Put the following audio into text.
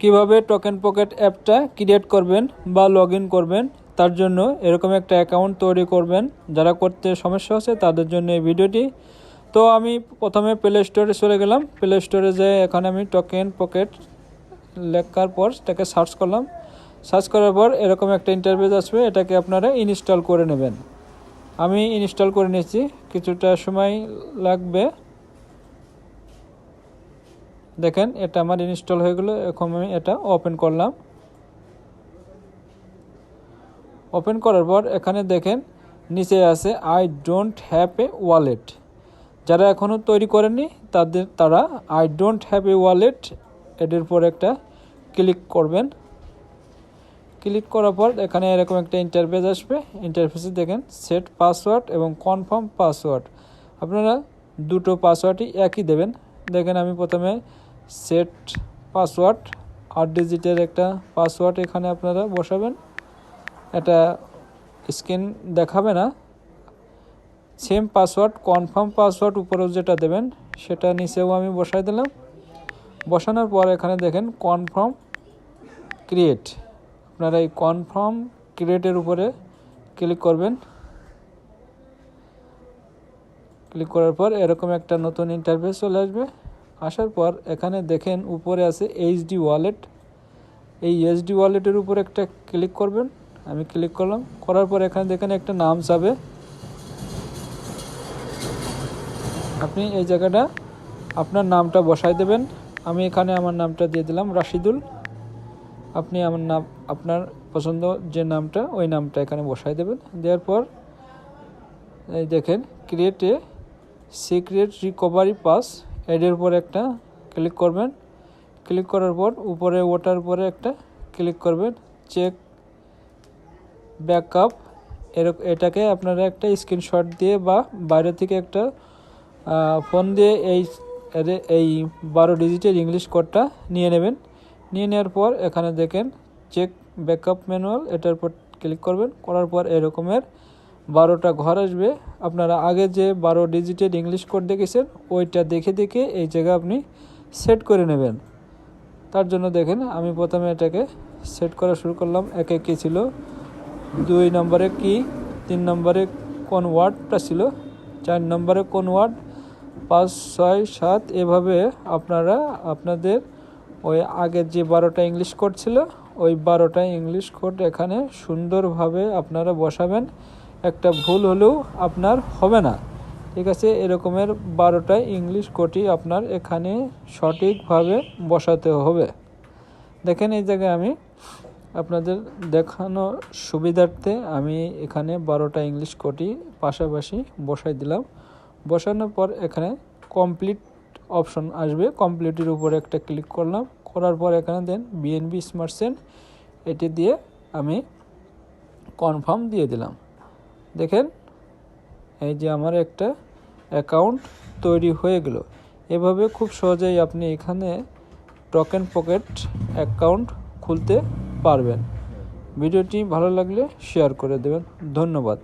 কীভাবে token pocket অ্যাপটা create করবেন বা লগ করবেন, তার জন্য এরকম একটা অ্যাকাউন্ট তৈরি করবেন। যারা করতে সমস্যা হচ্ছে তাদের জন্য এই ভিডিওটি। তো আমি প্রথমে প্লে স্টোরে চলে গেলাম। প্লে স্টোরে যেয়ে এখানে আমি টোকেন পকেট লেখার পর সেটাকে সার্চ করলাম। সার্চ করার পর এরকম একটা ইন্টারভিউ আসবে, এটাকে আপনারা ইনস্টল করে নেবেন। আমি ইনস্টল করে নিয়েছি। কিছুটা সময় লাগবে। দেখেন, এটা আমার ইনস্টল হয়ে গেলো, এখন আমি এটা ওপেন করলাম। ওপেন করার পর এখানে দেখেন, নিচে আছে I don't have a wallet যারা এখনও তৈরি করেননি, তাদের, তারা I don't have a wallet এটার পর একটা ক্লিক করবেন। ক্লিক করার পর এখানে এরকম একটা ইন্টারফেস আসবে। ইন্টারফেসে দেখেন সেট পাসওয়ার্ড এবং কনফার্ম পাসওয়ার্ড আপনারা দুটো পাসওয়ার্ডই একই দেবেন। দেখেন, আমি প্রথমে সেট পাসওয়ার্ড আট ডিজিটের একটা পাসওয়ার্ড এখানে আপনারা বসাবেন। এটা স্ক্রিন দেখাবে না। সেম পাসওয়ার্ড কনফার্ম পাসওয়ার্ড উপরেও যেটা দেবেন, সেটা নিচেও আমি বসাই দিলাম। বসানোর পর এখানে দেখেন কনফার্ম ক্রিয়েট আপনারা এই কনফার্ম ক্রিয়েটের উপরে ক্লিক করবেন। ক্লিক করার পর এরকম একটা নতুন ইন্টারফেস চলে আসবে। আসার পর এখানে দেখেন উপরে আছে এইচডি ওয়ালেট এই এইচডি ওয়ালেটের উপর একটা ক্লিক করবেন। আমি ক্লিক করলাম। করার পর এখানে দেখেন একটা নাম চাবে আপনি এই জায়গাটা আপনার নামটা বসাই দেবেন। আমি এখানে আমার নামটা দিয়ে দিলাম, রাশিদুল। আপনি আমার নাম, আপনার পছন্দ যে নামটা, ওই নামটা এখানে বসাই দেবেন। দেওয়ার পর এই দেখেন ক্রিয়েটে সিক্রেট রিকভারি পাস এডের উপর একটা ক্লিক করবেন। ক্লিক করার পর উপরে ওটার উপরে একটা ক্লিক করবেন। চেক ব্যাকআপ এরকম এটাকে আপনারা একটা স্ক্রিনশট দিয়ে বা বাইরে থেকে একটা ফোন দিয়ে এই এই বারো ডিজিটের ইংলিশ কোডটা নিয়ে নেবেন। নিয়ে নেওয়ার পর এখানে দেখেন চেক ব্যাকআপ ম্যানুয়াল এটার উপর ক্লিক করবেন। করার পর এরকমের বারোটা ঘর আসবে। আপনারা আগে যে বারো ডিজিটের ইংলিশ কোড দেখেছেন, ওইটা দেখে দেখে এই জায়গা আপনি সেট করে নেবেন। তার জন্য দেখেন, আমি প্রথমে এটাকে সেট করা শুরু করলাম। একে কী ছিল? দুই নম্বরে কি, তিন নম্বরে কোন ওয়ার্ডটা ছিল? চার নম্বরে কোন ওয়ার্ড? পাঁচ, ছয়, সাত, এভাবে আপনারা আপনাদের ওই আগের যে বারোটা ইংলিশ কোড ছিল, ওই বারোটা ইংলিশ কোড এখানে সুন্দরভাবে আপনারা বসাবেন। একটা ভুল হলেও আপনার হবে না। ঠিক আছে, এরকমের বারোটা ইংলিশ কোটি আপনার এখানে সঠিকভাবে বসাতে হবে। দেখেন এই জায়গায় আমি আপনাদের দেখানো সুবিধার্থে আমি এখানে বারোটা ইংলিশ কোটি পাশাপাশি বসাই দিলাম। বসানোর পর এখানে কমপ্লিট অপশন আসবে। কমপ্লিটের উপরে একটা ক্লিক করলাম। করার পর এখানে দেন বিএনবি স্মার্ট সেন এটি দিয়ে আমি কনফার্ম দিয়ে দিলাম। দেখেন, এই যে আমার একটা অ্যাকাউন্ট তৈরি হয়ে গেল। এভাবে খুব সহজেই আপনি এখানে টোকেন পকেট অ্যাকাউন্ট খুলতে পারবেন। ভিডিওটি ভালো লাগলে শেয়ার করে দেবেন। ধন্যবাদ।